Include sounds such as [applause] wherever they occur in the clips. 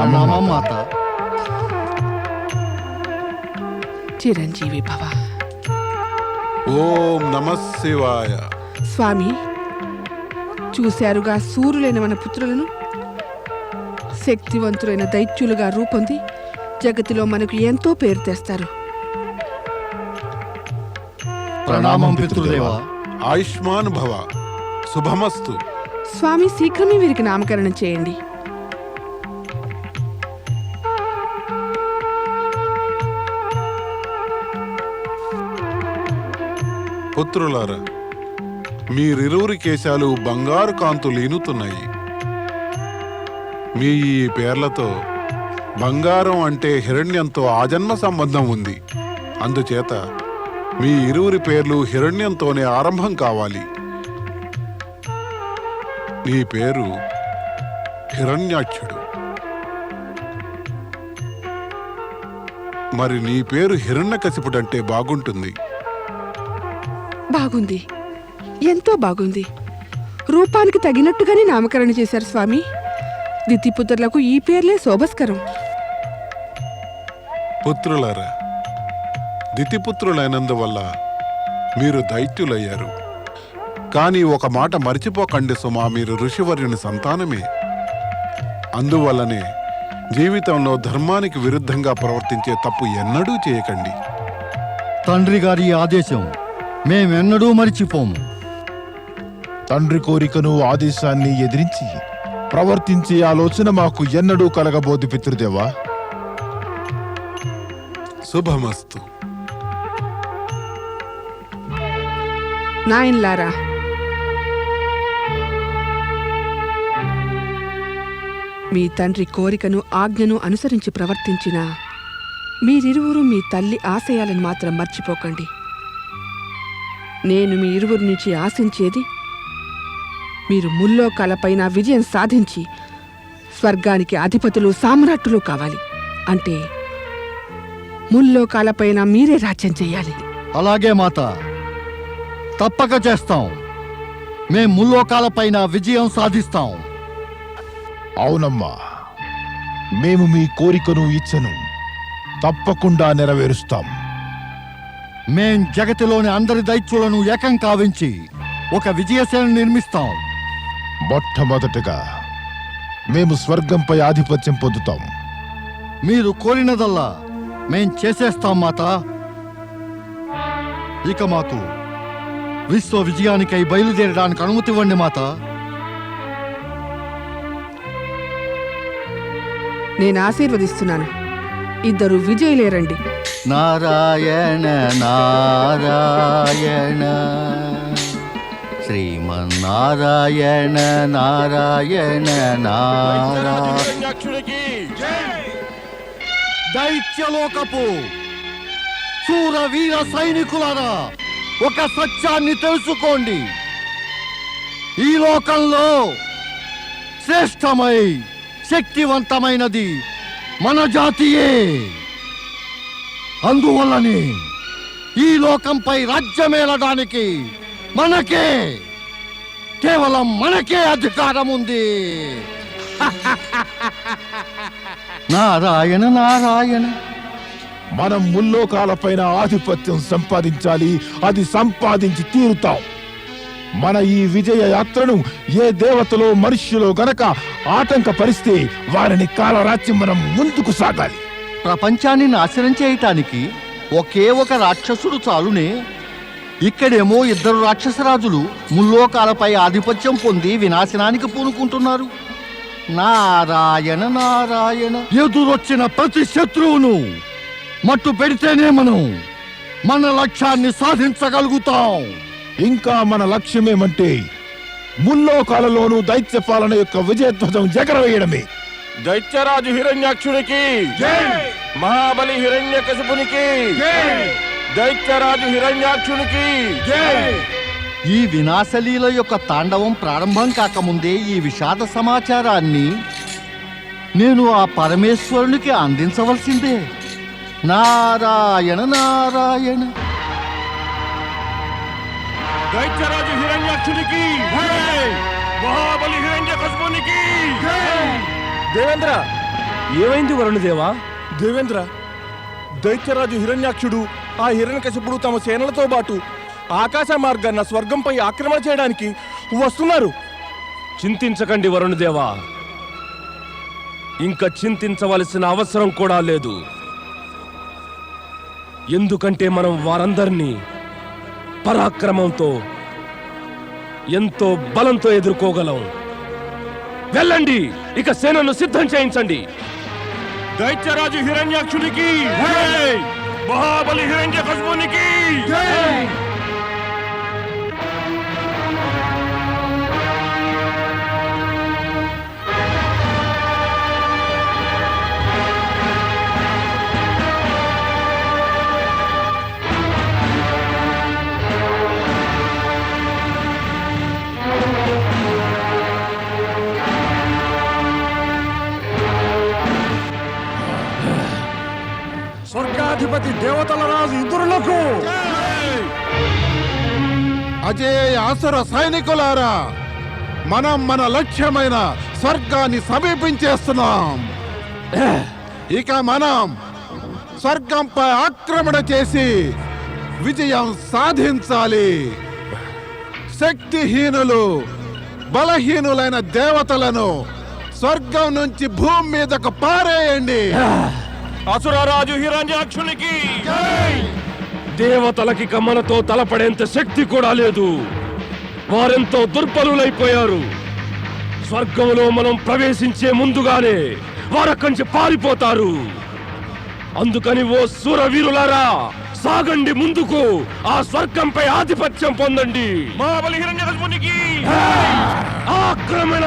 ప్రణామం మాత చిరంజీవి భవ. ఓం నమ శివాయ. స్వామి చూశారుగా సూర్యులైన మన పుత్రులను? శక్తివంతులైన దైత్యులుగా రూపొంది జగతిలో మనకు ఎంతో పేరు తెస్తారు. ప్రణామం పితృదేవా. ఆయుష్మాన్ భవ. శుభమస్తు. స్వామి శీఘ్రమే వీరికి నామకరణం చేయండి. పుత్రులారా మీరిరువురి కేశాలు బంగారు కాంతులు ఈనుతున్నాయి మీ ఈ పేర్లతో బంగారం అంటే హిరణ్యంతో ఆజన్మ సంబంధం ఉంది. అందుచేత మీ ఇరువురి పేర్లు హిరణ్యంతోనే ఆరంభం కావాలి. నీ పేరు హిరణ్యాక్షుడు మరి నీ పేరు హిరణ్యకశిపుడంటే బాగుంటుంది. బాగుంది. ఎంతో బాగుంది. రూపానికి తగినట్టుగానే నామకరణం చేశారు స్వామి. దితిపుత్రులకు ఈ పేర్లే శోభస్కరం. పుత్రులారా దితిపుత్రులైనందువల్ల మీరు దైత్యులయ్యారు. కానీ ఒక మాట మర్చిపోకండి సుమా మీరు ఋషివర్యుని సంతానమే. అందువల్లనే జీవితంలో ధర్మానికి విరుద్ధంగా ప్రవర్తించే తప్పు ఎన్నడూ చేయకండి. తండ్రి గారి ఆదేశం మేమెన్నడూ మరిచిపోము. తండ్రి కోరికను ఆదేశాన్ని ఎదిరించి ప్రవర్తించే ఆలోచన మాకు ఎన్నడూ కలగబోదు పితృదేవా. శుభమస్తు. నాయన్లారా మీ తండ్రి కోరికను ఆజ్ఞను అనుసరించి ప్రవర్తించిన మీరిరువురు మీ తల్లి ఆశయాలను మాత్రం మర్చిపోకండి. నేను మీ ఇరువురి నుంచి ఆశించేది మీరు ముల్లోకాలపైన విజయం సాధించి స్వర్గానికి అధిపతులు సామ్రాట్టులు కావాలి. అంటే ముల్లోకాలపైన మీరే రాజ్యం చేయాలి. అలాగే మాత. తప్పక చేస్తాం. మేం ముల్లోకాలపైన విజయం సాధిస్తాం. అవునమ్మా. మేము మీ కోరికను ఇచ్చను. తప్పకుండా నెరవేరుస్తాం. మేం జగతిలోని అందరి దైత్యులను ఏకం కావించి ఒక విజయసేన నిర్మిస్తాం. మొట్టమొదటగా మేము స్వర్గంపై ఆధిపత్యం పొందుతాం. మీరు కోరినదల్లా మేం చేసేస్తాం మాత. ఇక మాకు విశ్వ విజయానికై బయలుదేరడానికి అనుమతి ఇవ్వండి మాత. నేను ఆశీర్వదిస్తున్నాను. ఇద్దరు విజయులేరండి. నారాయణ నారాయణ. శ్రీమన్నారాయణ నారాయణ నారాయణ. దైత్యలోకపు శూర వీర సైనికులారా ఒక సత్యాన్ని తెలుసుకోండి. ఈ లోకంలో శ్రేష్టమై శక్తివంతమైనది మన జాతియే. అందువల్లనే ఈ లోకంపై రాజ్యమేలడానికి మనకే కేవలం మనకే అధికారం ఉంది [laughs] నారాయణ నారాయణ. మనం ముల్లోకాలపైన ఆధిపత్యం సంపాదించాలి అది సంపాదించి తీరుతాం. మన ఈ విజయ యాత్రను ఏ దేవతలో మనుష్యులో గనక ఆటంకపరిస్తే వారిని కాలరాచి మనం ముందుకు సాగాలి. ప్రపంచాన్ని నాశనం చేయటానికి ఒకే ఒక రాక్షసుడు చాలునే. ఇక్కడేమో ఇద్దరు రాక్షసరాజులు ముల్లోకాలపై ఆధిపత్యం పొంది వినాశనానికి పూనుకుంటున్నారు. నారాయణ నారాయణ. ఎదురొచ్చిన ప్రతి శత్రువును మట్టు పెడితేనే మనం మన లక్ష్యాన్ని సాధించగలుగుతాం. ఇంకా మన లక్ష్యమేమంటే ముల్లోకాలలోనూ దైత్య పాలన యొక్క విజయధ్వజం ఎగరవేయడమే. దైత్యరాజు హిరణ్యాక్షునికి మహాబలి హిరణ్యకశిపునికి. దైత్యరాజు హిరణ్యాక్షునికి ఈ వినాశలీల యొక్క తాండవం ప్రారంభం కాకముందే ఈ విషాద సమాచారాన్ని నేను ఆ పరమేశ్వరునికి అందించవలసిందే. నారాయణ నారాయణ. దైత్యరాజు హిరణ్యాక్షునికి. మహాబలి హిరణ్యకశిపునికి దేవేంద్ర! ఏమైంది వరుణదేవా దేవేంద్ర దైత్యరాజు హిరణ్యాక్షుడు ఆ హిరణ్యకశిపుడు తమ సేనలతో పాటు ఆకాశ మార్గాన్న స్వర్గంపై ఆక్రమణ చేయడానికి వస్తున్నారు. చింతించకండి వరుణదేవా ఇంకా చింతించవలసిన అవసరం కూడా లేదు. ఎందుకంటే మనం వారందరినీ పరాక్రమంతో ఎంతో బలంతో ఎదుర్కోగలం. వెళ్ళండి. ఇక సేనను సిద్ధం చేయించండి. దైత్యరాజు హిరణ్యాక్షునికి మహాబలి హిరణ్య కశునికి అధిపతి దేవతల రాజు ఇంద్రులకు. అజేయ అసుర సైనికులారా మనం మన లక్ష్యమైన స్వర్గాన్ని సమీపించేస్తున్నాం. ఇక మనం స్వర్గంపై ఆక్రమణ చేసి విజయం సాధించాలి. శక్తిహీనులు బలహీనులైన దేవతలను స్వర్గం నుంచి భూమి మీదకు పారేయండి. అసురరాజు హిరణ్యాక్షునికి! దేవతలకి కమ్మలతో తలపడేంత శక్తి కూడా లేదు. వారెంతో దుర్బలులైపోయారు. స్వర్గంలో మనం ప్రవేశించే ముందుగానే వారక్కంచి పారిపోతారు. అందుకని ఓ సూరవీరులారా సాగండి ముందుకు. ఆ స్వర్గంపై ఆధిపత్యం పొందండి. మహాబలి హిరణ్యకశిపునికి ఆక్రమణ!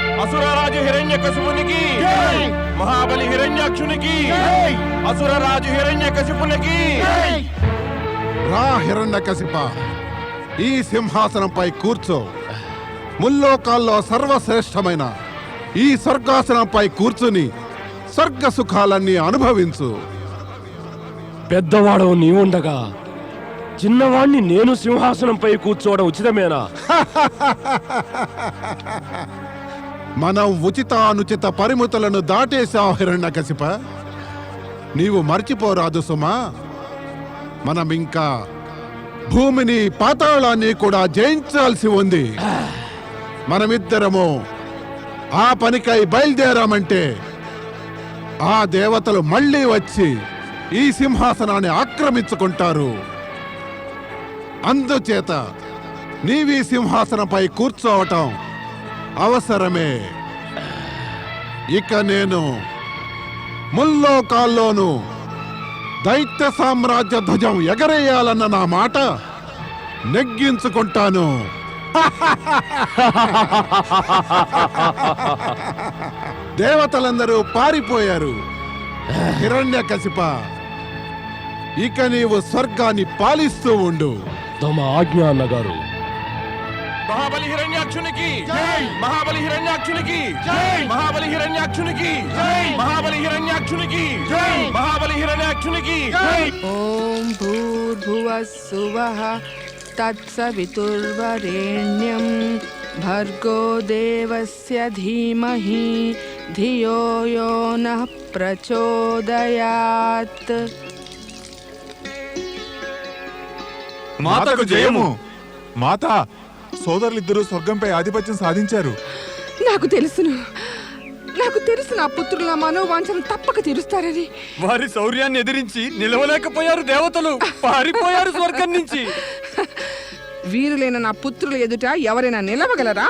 అసురరాజు హిరణ్యకశిపునికి మహాబలి హిరణ్యాక్షునికి అసురరాజు హిరణ్యకశిపునికి రా హిరణ్యకశిప ఈ సింహాసనంపై కూర్చో. ముల్లోకాల్లో సర్వశ్రేష్టమైన ఈ స్వర్గాసనంపై కూర్చుని స్వర్గ సుఖాలన్నీ అనుభవించు. పెద్దవాడవు నీవుండగా చిన్నవాణ్ణి నేను సింహాసనంపై కూర్చోవడం ఉచితమేనా? [laughs] మనం ఉచితానుచిత పరిమితులను దాటేశాం హిరణ్యకశిప. నీవు మర్చిపోరాదు సుమా. మనం ఇంకా భూమిని పాతాళాన్ని కూడా జయించాల్సి ఉంది. మనమిద్దరము ఆ పనికై బయలుదేరామంటే ఆ దేవతలు మళ్ళీ వచ్చి ఈ సింహాసనాన్ని ఆక్రమించుకుంటారు. అందుచేత నీవీ సింహాసనంపై కూర్చోవటం అవసరమే. ఇక నేను ముల్లోకాల్లోనూ దైత్య సామ్రాజ్య ధ్వజం ఎగరేయాలన్న నా మాట నెగ్గించుకుంటాను. [laughs] దేవతలందరూ పారిపోయారు. హిరణ్యకశిప ఇక నీవు స్వర్గాన్ని పాలిస్తూ ఉండు. తమ ఆజ్ఞ అన్నగారు మహాబలి హిరణ్యాక్షునికి. మహాబలి హిరణ్యాక్షునికి. మహాబలి హిరణ్యాక్షునికి. మహాబలి హిరణ్యాక్షునికి. మహాబలి హిరణ్యాక్షునికి. ఓం భూర్భువః సువః తత్సవితుర్వరేణ్యం. భర్గో దేవస్య ధీమహి ధియో యో నః ప్రచోదయాత్ మాతకు జయము. మాత సోదరులిద్దరూ స్వర్గంపై ఆధిపత్యం సాధించారు. నాకు తెలుసును. నాకు తెలుసు నా పుత్రుల మనోవాంఛను తప్పక తీరుస్తారని. వారి శౌర్యాన్ని ఎదిరించి నిలవలేకపోయారు దేవతలు. పారిపోయారు స్వర్గం నుంచి. వీరులైన నా పుత్రుల ఎదుట ఎవరైనా నిలవగలరా?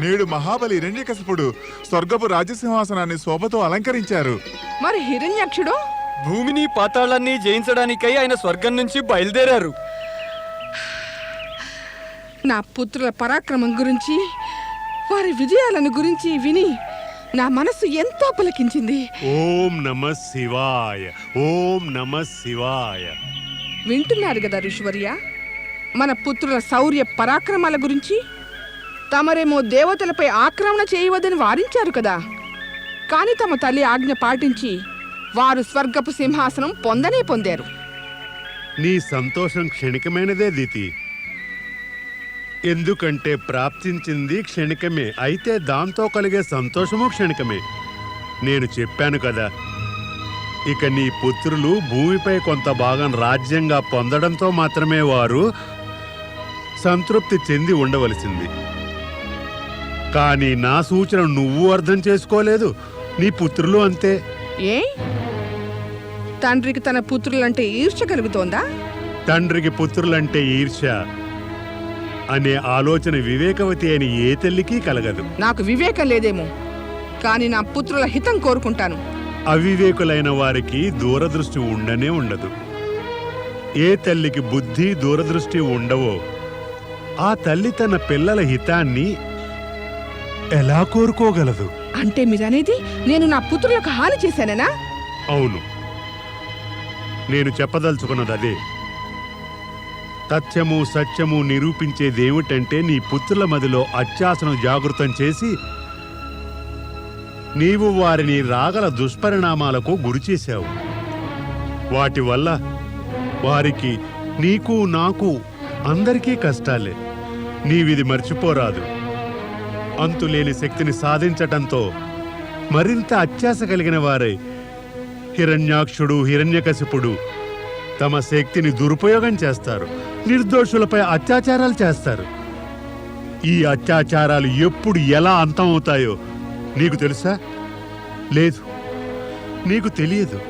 నేడు మహాబలి హిరణ్యకశిపుడు స్వర్గపు రాజసింహాసనాన్ని శోభతో అలంకరించారు. మరి హిరణ్యాక్షుడు? భూమిని పాతాళాన్ని జయించడానికై ఆయన స్వర్గం నుంచి బయలుదేరారు. నా పుత్రుల పరాక్రమం గురించి వారి విజయాలను గురించి విని నా మనసు ఎంతో పులకించింది. ఓం నమ శివాయ ఓం నమ శివాయ. వింటున్నారు కదా ఋషివర్య? మన పుత్రుల శౌర్య పరాక్రమాల గురించి తమరేమో దేవతలపై ఆక్రమణ చేయవద్దని వారించారు కదా. కానీ తమ తల్లి ఆజ్ఞ పాటించి వారు స్వర్గపు సింహాసనం పొందనే పొందారు. నీ సంతోషం క్షణికమైనదే దితి. ఎందుకంటే ప్రాప్తించింది క్షణికమే అయితే దాంతో కలిగే సంతోషము క్షణికమే. నేను చెప్పాను కదా ఇక నీ పుత్రులు భూమిపై కొంత భాగం రాజ్యంగా పొందడంతో మాత్రమే వారు సంతృప్తి చెంది ఉండవలసింది. కానీ నా సూచన నువ్వు అర్థం చేసుకోలేదు నీ పుత్రులు అంతే. ఏ? తండ్రికి తన పుత్రులంటే ఈర్ష్య కలుగుతోందా? తండ్రికి పుత్రులంటే ఈర్ష్య. అనే ఆలోచన వివేకవతి అయిన ఏ తల్లికి కలగదు. నాకు వివేకం లేదేమో కానీ నా పుత్రుల హితం కోరుకుంటాను. అవివేకులైన వారికి దూరదృష్టి ఉండనే ఉండదు. ఏ తల్లికి బుద్ధి దూరదృష్టి ఉండవో ఆ తల్లి తన పిల్లల హితాన్ని ఎలా కోరుకోగలదు? అంటే మీరనేది నేను నా పుత్రులకు హాని చేశానేనా? అవును. నేను చెప్పదలుచుకున్నది అదే. తథ్యము సత్యము నిరూపించేదేమిటంటే నీ పుత్రుల మదిలో అత్యాసను జాగృతం చేసి నీవు వారిని రాగల దుష్పరిణామాలకు గురిచేశావు వాటి వల్ల వారికి నీకు నాకు అందరికీ కష్టాలే. నీవిది మర్చిపోరాదు. అంతులేని శక్తిని సాధించటంతో మరింత అత్యాస కలిగిన వారై హిరణ్యాక్షుడు హిరణ్యకశిపుడు తమ శక్తిని దురుపయోగం చేస్తారు. నిర్దోషులపై అత్యాచారాలు చేస్తారు. ఈ అత్యాచారాలు ఎప్పుడు ఎలా అంతమవుతాయో నీకు తెలుసా? లేదు. నీకు తెలియదు.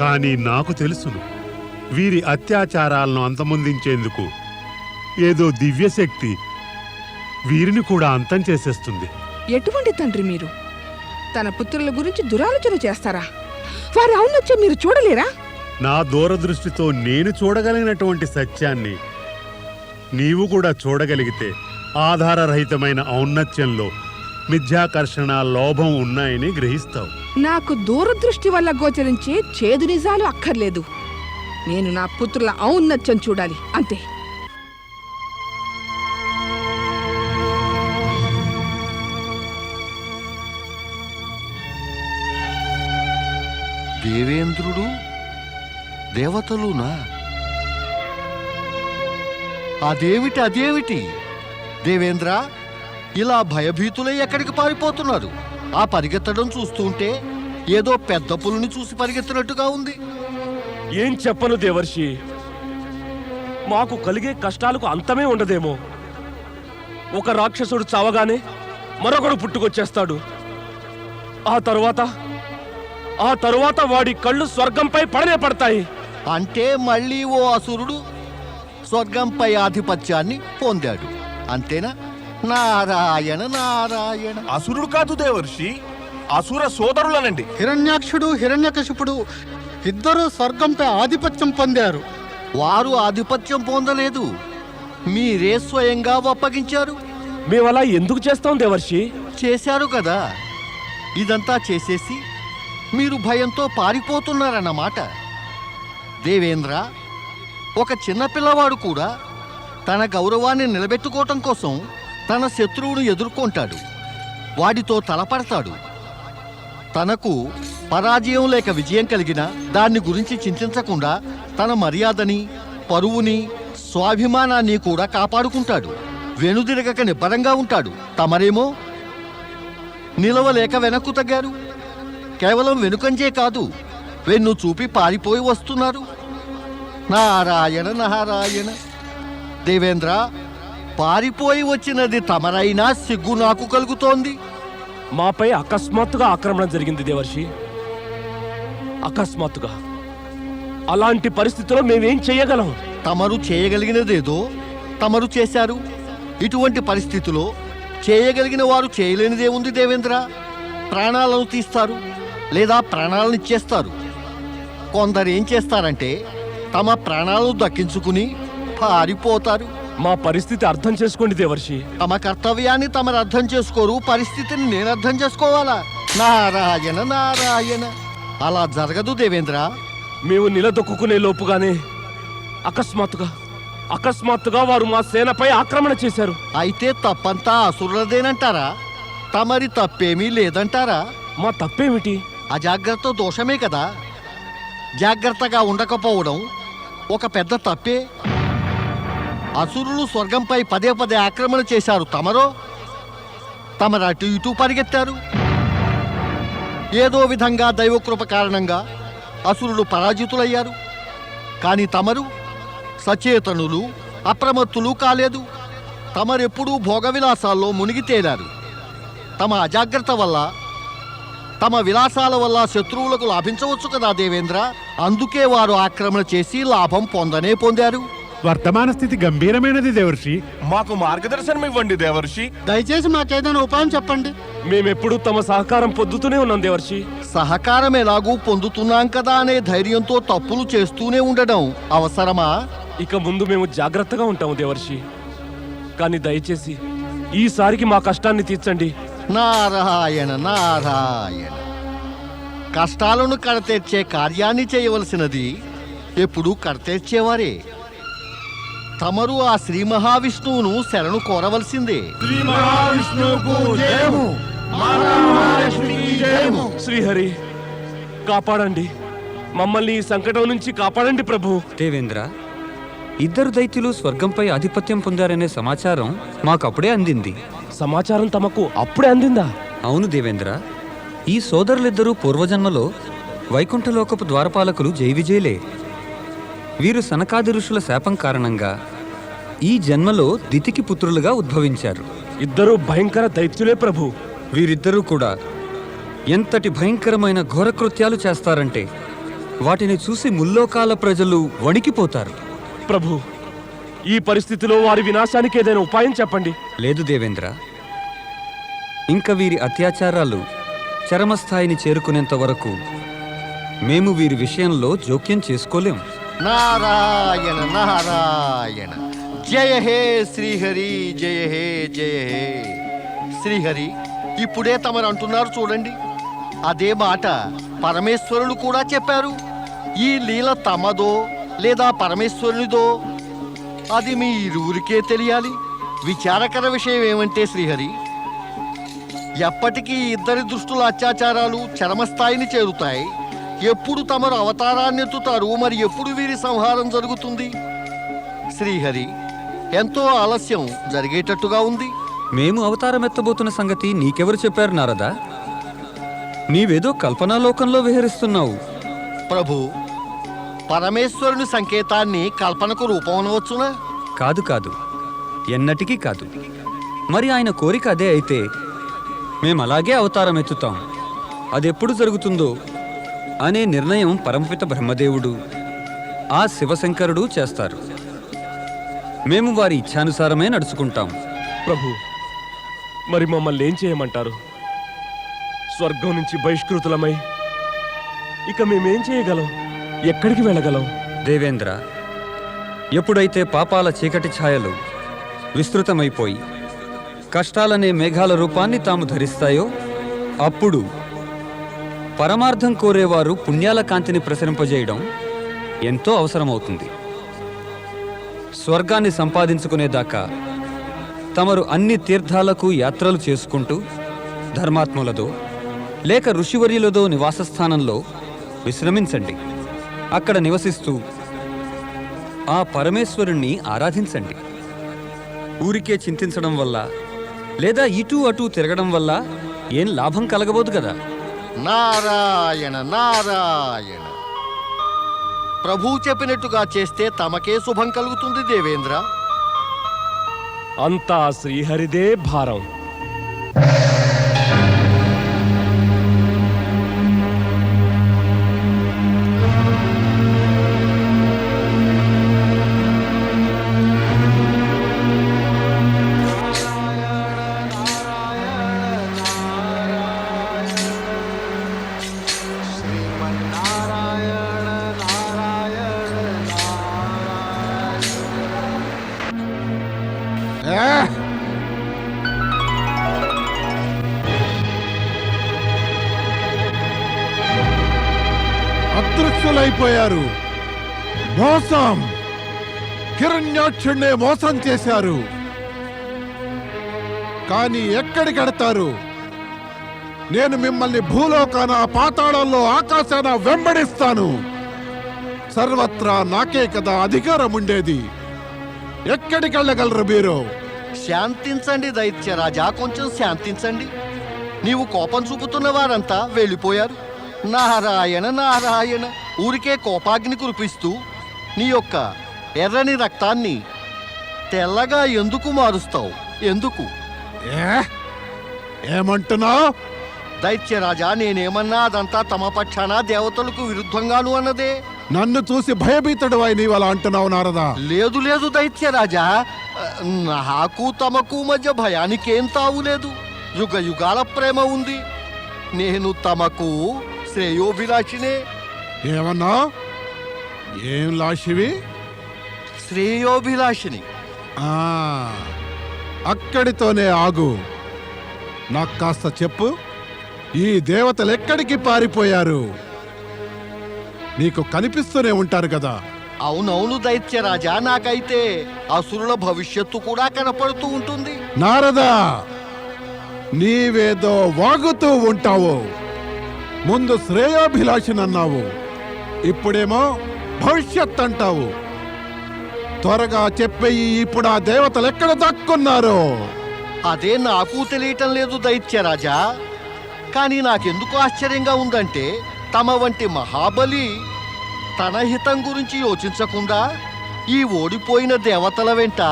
కానీ నాకు తెలుసును. వీరి అత్యాచారాలను అంతమొందించేందుకు ఏదో దివ్యశక్తి వీరిని కూడా అంతం చేసేస్తుంది. ఎటువంటి తండ్రి మీరు? తన పుత్రుల గురించి దురాలోచన చేస్తారా? వారి ఔన్నత్యం మీరు చూడలేరా? నా దూరదృష్టితో నేను చూడగలిగినటువంటి సత్యాన్ని నీవు కూడా చూడగలిగితే ఆధారరహితమైన ఔన్నత్యంలో మిథ్యాకర్షణ లోభం ఉన్నాయని గ్రహిస్తావు. నాకు దూరదృష్టి వల్ల గోచరించే చేదు నిజాలు అక్కర్లేదు. నేను నా పుత్రుల ఔన్నత్యం చూడాలి అంతే. దేవేంద్రుడు దేవతలునా? అదేమిటి అదేమిటి దేవేంద్ర ఇలా భయభీతులై ఎక్కడికి పారిపోతున్నారు? ఆ పరిగెత్తడం చూస్తుంటే ఏదో పెద్ద పులుని చూసి పరిగెత్తినట్టుగా ఉంది. ఏం చెప్పను దేవర్షి. మాకు కలిగే కష్టాలకు అంతమే ఉండదేమో. ఒక రాక్షసుడు చావగానే మరొకడు పుట్టుకొచ్చేస్తాడు. ఆ తరువాత ఆ తరువాత వాడి కళ్ళు స్వర్గంపై పడనే పడతాయి. అంటే మళ్ళీ ఓ అసురుడు స్వర్గంపై ఆధిపత్యాన్ని పొందాడు. అంతేనా? నారాయణ నారాయణ. అసురుడు కాదు దేవర్షి అసుర సోదరులనండి. హిరణ్యాక్షుడు హిరణ్యకశిపుడు ఇద్దరూ స్వర్గంపై ఆధిపత్యం పొందారు. వారు ఆధిపత్యం పొందలేదు. మీరే స్వయంగా అప్పగించారు మేము అలా ఎందుకు చేస్తాం దేవర్షి? చేశారు కదా. ఇదంతా చేసేసి మీరు భయంతో పారిపోతున్నారన్నమాట. దేవేంద్ర ఒక చిన్న పిల్లవాడు కూడా తన గౌరవాన్ని నిలబెట్టుకోవటం కోసం తన శత్రువును ఎదుర్కొంటాడు. వాడితో తలపడతాడు. తనకు పరాజయం లేక విజయం కలిగిన దాన్ని గురించి చింతించకుండా తన మర్యాదని పరువుని స్వాభిమానాన్ని కూడా కాపాడుకుంటాడు. వెనుదిరగక నిబ్బరంగా ఉంటాడు. తమరేమో నిలవలేక వెనక్కు తగ్గారు. కేవలం వెనుకంజే కాదు వెన్ను చూపి పారిపోయి వస్తున్నారు. నారాయణ నారాయణ. దేవేంద్ర పారిపోయి వచ్చినది తమరైనా సిగ్గు నాకు కలుగుతోంది. మాపై అకస్మాత్తుగా ఆక్రమణ జరిగింది దేవర్షి. అకస్మాత్తుగా. అలాంటి పరిస్థితిలో మేమేం చేయగలం? తమరు చేయగలిగినదేదో తమరు చేశారు. ఇటువంటి పరిస్థితిలో చేయగలిగిన వారు చేయలేనిదేముంది దేవేంద్ర. ప్రాణాలను తీస్తారు లేదా ప్రాణాలను ఇచ్చేస్తారు. కొందరు ఏం చేస్తారంటే తమ ప్రాణాలను దక్కించుకుని పారిపోతారు. మా పరిస్థితి అర్థం చేసుకోండి దేవర్షి. తమ కర్తవ్యాన్ని తమరు అర్థం చేసుకోరు పరిస్థితిని నేను అర్థం చేసుకోవాలా? నారాయణ నారాయణ. అలా జరగదు దేవేంద్ర. మేము నిలదొక్కునే లోపుగానే అకస్మాత్తుగా అకస్మాత్తుగా వారు మా సేనపై ఆక్రమణ చేశారు. అయితే తప్పంతా అసురులదేనంటారా? తమరి తప్పేమీ లేదంటారా? మా తప్పేమిటి? అజాగ్రత్త దోషమే కదా. జాగ్రత్తగా ఉండకపోవడం ఒక పెద్ద తప్పే. అసురులు స్వర్గంపై పదే పదే ఆక్రమణ చేశారు. తమరో? తమరు అటు ఇటు పరిగెత్తారు. ఏదో విధంగా దైవకృప కారణంగా అసురులు పరాజితులయ్యారు. కానీ తమరు సచేతనులు అప్రమత్తులు కాలేదు. తమరెప్పుడూ భోగ విలాసాల్లో మునిగి తేలారు. తమ అజాగ్రత్త వల్ల తమ విలాసాల వల్ల శత్రువులకు లాభించవచ్చు కదా దేవేంద్ర? అందుకే వారు ఆక్రమణ చేసి లాభం పొందనే పొందారు. వర్తమాన స్థితి గంభీరమైనది దేవర్షి. మాకు మార్గదర్శనం ఇవ్వండి దేవర్షి. దయచేసి మాకేదైనా ఉపాయం చెప్పండి. మేమెప్పుడు తమ సహకారం పొద్దుతూనే ఉన్నాం దేవర్షి. సహకారం ఎలాగూ పొందుతున్నాం కదా అనే ధైర్యంతో తప్పులు చేస్తూనే ఉండడం అవసరమా? ఇక ముందు మేము జాగ్రత్తగా ఉంటాము దేవర్షి. కానీ దయచేసి ఈసారికి మా కష్టాన్ని తీర్చండి. నారాయణ నారాయణ. కష్టాలను కడతీర్చే కార్యాన్ని చేయవలసినది ఎప్పుడూ కడతీర్చేవారే తమరు ఆ శ్రీ మహావిష్ణువును శరణు కోరవలసిందే. శ్రీహరి కాపాడండి. మమ్మల్ని ఈ సంకటం నుంచి కాపాడండి ప్రభు. దేవేంద్ర ఇద్దరు దైత్యులు స్వర్గంపై ఆధిపత్యం పొందారనే సమాచారం మాకప్పుడే అందింది. సమాచారం తమకు అప్పుడే అందిందా? అవును దేవేంద్ర. ఈ సోదరులిద్దరూ పూర్వజన్మలో వైకుంఠలోకపు ద్వారపాలకులు జై విజయులే వీరు సనకాది ఋషుల శాపం కారణంగా ఈ జన్మలో దితికి పుత్రులుగా ఉద్భవించారు. ఇద్దరు భయంకర దైత్యులే ప్రభు. వీరిద్దరూ కూడా ఎంతటి భయంకరమైన ఘోరకృత్యాలు చేస్తారంటే వాటిని చూసి ముల్లోకాల ప్రజలు వణికిపోతారు. ప్రభు ఈ పరిస్థితిలో వారి వినాశానికి ఏదైనా ఉపాయం చెప్పండి. లేదు దేవేంద్ర. ఇంకా వీరి అత్యాచారాలు చరమస్థాయిని చేరుకునేంత వరకు మేము వీరి విషయంలో జోక్యం చేసుకోలేం. నారాయణ నారాయణ. జయ హే శ్రీహరి జయ హే జయ హే. శ్రీహరి ఇప్పుడే తమరు అంటున్నారు చూడండి. అదే మాట పరమేశ్వరులు కూడా చెప్పారు. ఈ లీల తమదో లేదా పరమేశ్వరునిదో అది మీ ఇరువురికే తెలియాలి. విచారకర విషయం ఏమంటే శ్రీహరి ఎప్పటికీ ఇద్దరి దుష్టుల అత్యాచారాలు చరమస్థాయిని చేరుతాయి. ఎప్పుడు తమరు అవతారాన్ని ఎత్తుతారు మరి ఎప్పుడు వీరి సంహారం జరుగుతుంది? శ్రీహరి ఎంతో ఆలస్యం జరిగేటట్టుగా ఉంది. మేము అవతారం ఎత్తబోతున్న సంగతి నీకెవరు చెప్పారు నారదా? నీవేదో కల్పనాలోకంలో విహరిస్తున్నావు. ప్రభు పరమేశ్వరుని సంకేతాన్ని కల్పనకు రూపం అనవచ్చునా కాదు కాదు. ఎన్నటికీ కాదు. మరి ఆయన కోరిక అదే అయితే మేము అలాగే అవతారం ఎత్తుతాం. అదెప్పుడు జరుగుతుందో అనే నిర్ణయం పరమపిత బ్రహ్మదేవుడు ఆ శివశంకరుడు చేస్తారు. మేము వారి ఇచ్ఛానుసారమే నడుచుకుంటాం. ప్రభు మరి మమ్మల్ని ఏం చేయమంటారు? స్వర్గం నుంచి బహిష్కృతులమై ఇక మేమేం చేయగలం? ఎక్కడికి వెళ్ళగలం? దేవేంద్ర ఎప్పుడైతే పాపాల చీకటి ఛాయలు విస్తృతమైపోయి కష్టాలనే మేఘాల రూపాన్ని తాము ధరిస్తాయో అప్పుడు పరమార్థం కోరేవారు పుణ్యాల కాంతిని ప్రసరింపజేయడం ఎంతో అవసరమవుతుంది. స్వర్గాన్ని సంపాదించుకునేదాకా తమరు అన్ని తీర్థాలకు యాత్రలు చేసుకుంటూ ధర్మాత్ములదో లేక ఋషివర్యులదో నివాసస్థానంలో విశ్రమించండి. అక్కడ నివసిస్తూ ఆ పరమేశ్వరుణ్ణి ఆరాధించండి. ఊరికే చింతించడం వల్ల లేదా ఇటూ అటూ తిరగడం వల్ల ఏం లాభం కలగబోదు కదా? నారాయణ నారాయణ. ప్రభు చెప్పినట్టుగా చేస్తే తమకే శుభం కలుగుతుంది దేవేంద్ర. అంతా శ్రీహరిదే భారం. మోసం కిరణ్యాక్షుణ్ణే మోసం చేశారు. కానీ ఎక్కడికెడతారు నేను మిమ్మల్ని భూలోకాన పాతాళంలో ఆకాశాన వెంబడిస్తాను. సర్వత్రా నాకే కదా అధికారం ఉండేది. ఎక్కడికెళ్ళగలరు మీరు? శాంతించండి దైత్యరాజా కొంచెం శాంతించండి. నీవు కోపం చూపుతున్న వారంతా వెళ్ళిపోయారు. నారాయణ నారాయణ ఊరికే కోపాగ్ని కురిపిస్తూ నీ యొక్క ఎర్రని రక్తాన్ని తెల్లగా ఎందుకు మారుస్తావు? ఎందుకు? ఏ? ఏమంటున్నావు? దైత్యరాజా నేనేమన్నా అదంతా తమ పక్షాన? దేవతలకు విరుద్ధంగాను అన్నదే? నన్ను చూసి భయభీతుడు నీవు అలా అంటున్నావు నారదా? లేదు లేదు దైత్యరాజా నాకు తమకు మధ్య భయానికేం తావు లేదు. యుగ యుగాల ప్రేమ ఉంది. నేను తమకు శ్రేయోభిలాషినే. ఏమన్నా ఏం లాషివి? శ్రేయోభిలాషిని ఆ, అక్కడితోనే ఆగు. నాకు కాస్త చెప్పు ఈ దేవతలు ఎక్కడికి పారిపోయారు? నీకు కనిపిస్తూనే ఉంటారు కదా. అవునవును దైత్యరాజా నాకైతే అసురుల భవిష్యత్తు కూడా కనపడుతూ ఉంటుంది. నారదా నీవేదో వాగుతూ ఉంటావు. ముందు శ్రేయోభిలాషినన్నావు. ఇప్పుడేమో భవిష్యత్ అంటావు త్వరగా చెప్పేయి ఇప్పుడు ఆ దేవతలు ఎక్కడ దక్కున్నారు. అదే నాకు తెలియటం లేదు దైత్యరాజా కానీ నాకెందుకు ఆశ్చర్యంగా ఉందంటే తమ వంటి మహాబలి తన హితం గురించి యోచించకుండా ఈ ఓడిపోయిన దేవతల వెంట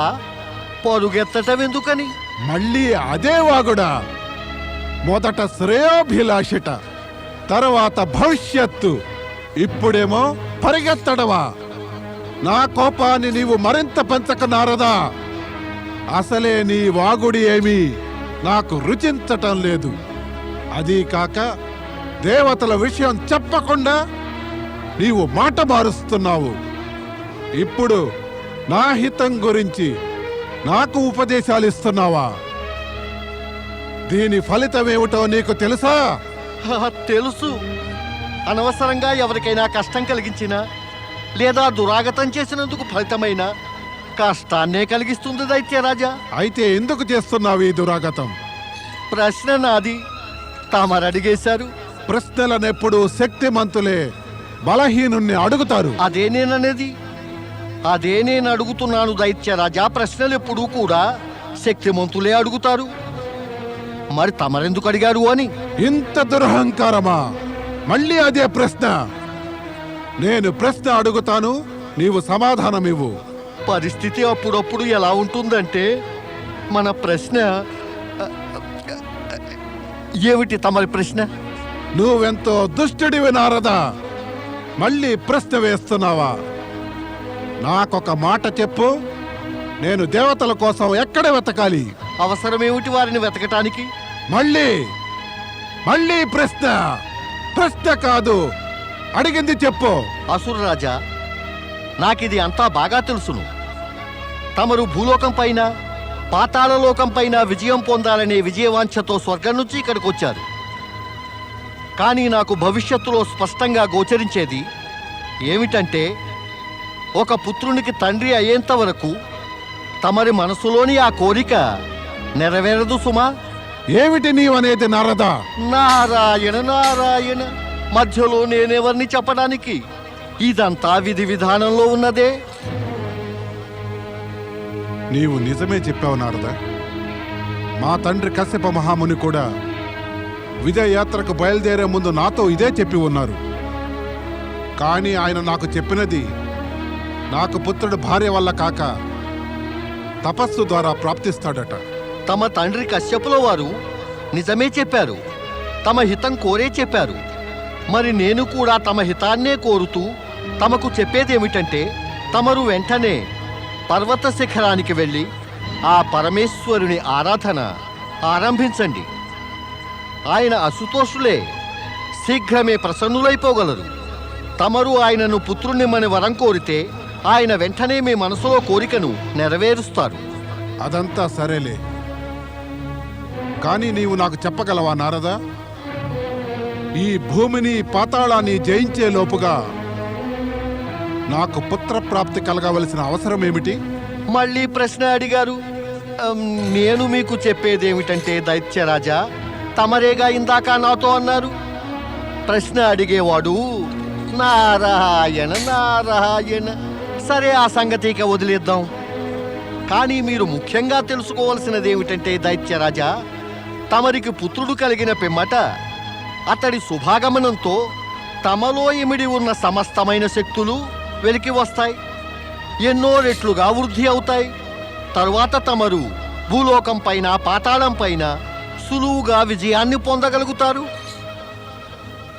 పరుగెత్తటం ఎందుకని మళ్ళీ అదే వాగుడా. మొదట శ్రేయోభిలాషట తర్వాత భవిష్యత్తు. ఇప్పుడేమో పరిగెత్తడవా నా కోపాన్ని నీవు మరింత పెంచక నారదా? అసలే నీ వాగుడి ఏమీ నాకు రుచించటం లేదు. అదీ కాక దేవతల విషయం చెప్పకుండా నీవు మాట మారుస్తున్నావు. ఇప్పుడు నా హితం గురించి నాకు ఉపదేశాలు ఇస్తున్నావా? దీని ఫలితమేమిటో నీకు తెలుసా? తెలుసు. అనవసరంగా ఎవరికైనా కష్టం కలిగించినా లేదా దురాగతం చేసినందుకు ఫలితమైన కష్టాన్నే కలిగిస్తుంది దైత్యరాజా. అయితే ఎందుకు చేస్తున్నావు ఈ దురాగతం? ప్రశ్న నాది. తమరడిగేశారు ప్రశ్నలనెప్పుడు శక్తిమంతులే బలహీనుణ్ణి అడుగుతారు. అదే నేననేది. అదే నేను అడుగుతున్నాను దైత్యరాజా. ప్రశ్నలు ఎప్పుడూ కూడా శక్తిమంతులే అడుగుతారు. మరి తమరెందుకు అడిగారు అని? ఇంత దురహంకారమా? మళ్ళీ అదే ప్రశ్న. నేను ప్రశ్న అడుగుతాను నీవు సమాధానం ఇవ్వు పరిస్థితి అప్పుడప్పుడు ఎలా ఉంటుందంటే మన ప్రశ్న ఏమిటి తమరి ప్రశ్న? నువ్వెంతో దుష్టుడివి నారదా మళ్ళీ ప్రశ్న వేస్తున్నావా? నాకొక మాట చెప్పు నేను దేవతల కోసం ఎక్కడ వెతకాలి? అవసరమేమిటి వారిని వెతకటానికి? మళ్ళీ మళ్ళీ ప్రశ్న. ప్రశ్న కాదు. అడిగింది చెప్పు. అసురరాజా నాకిది అంతా బాగా తెలుసును. తమరు భూలోకం పైన పాతాళలోకం పైన విజయం పొందాలనే విజయవాంఛతో స్వర్గం నుంచి ఇక్కడికి వచ్చారు కానీ నాకు భవిష్యత్తులో స్పష్టంగా గోచరించేది ఏమిటంటే ఒక పుత్రునికి తండ్రి అయ్యేంత వరకు తమరి మనసులోని ఆ కోరిక నెరవేరదు సుమా. ఏమిటి నీవనేది నారద? నారాయణ నారాయణ మధ్యలో నేనెవరిని చెప్పడానికి? ఇదంతా విధి విధానంలో ఉన్నదే? నీవు నిజమే చెప్పావు నారద. మా తండ్రి కశ్యప మహాముని కూడా విజయయాత్రకు బయలుదేరే ముందు నాతో ఇదే చెప్పి ఉన్నారు. కానీ ఆయన నాకు చెప్పినది నాకు పుత్రుడు భార్య వల్ల కాక తపస్సు ద్వారా ప్రాప్తిస్తాడట. తమ తండ్రి కశ్యపుల వారు నిజమే చెప్పారు తమ హితం కోరే చెప్పారు. మరి నేను కూడా తమ హితాన్నే కోరుతూ తమకు చెప్పేదేమిటంటే తమరు వెంటనే పర్వత శిఖరానికి వెళ్ళి ఆ పరమేశ్వరుని ఆరాధన ఆరంభించండి. ఆయన అసుతోషులే శీఘ్రమే ప్రసన్నులైపోగలరు. తమరు ఆయనను పుత్రునిమ్మని వరం కోరితే ఆయన వెంటనే మీ మనసులో కోరికను నెరవేరుస్తారు. అదంతా సరేలే. కానీ నీవు నాకు చెప్పగలవా నారద? ఈ భూమిని పాతాళాన్ని జయించే లోపుగా నాకు పుత్రప్రాప్తి కలగవలసిన అవసరం ఏమిటి? మళ్ళీ ప్రశ్న అడిగారు. నేను మీకు చెప్పేదేమిటంటే దైత్యరాజా తమరేగా ఇందాక నాతో అన్నారు? ప్రశ్న అడిగేవాడు నారాయణ నారాయణ. సరే ఆ సంగతిక వదిలేద్దాం. కానీ మీరు ముఖ్యంగా తెలుసుకోవాల్సినది ఏమిటంటే దైత్యరాజా తమరికి పుత్రుడు కలిగిన పిమ్మట అతడి శుభాగమనంతో తమలో ఇమిడి ఉన్న సమస్తమైన శక్తులు వెలికి వస్తాయి. ఎన్నో రెట్లుగా వృద్ధి అవుతాయి. తరువాత తమరు భూలోకం పైన పాతాళం పైన సులువుగా విజయాన్ని పొందగలుగుతారు.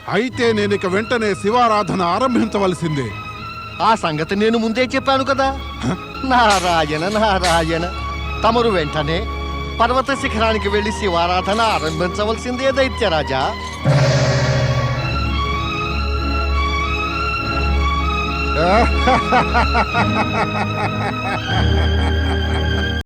అయితే నేను ఇక వెంటనే శివారాధన ఆరంభించవలసిందే. ఆ సంగతి నేను ముందే చెప్పాను కదా. నారాయణ నారాయణ తమరు వెంటనే పర్వత శిఖరానికి వెళ్ళి శివారాధన ఆరంభించవలసిందే దైత్యరాజా Ha ha ha ha ha ha ha ha ha!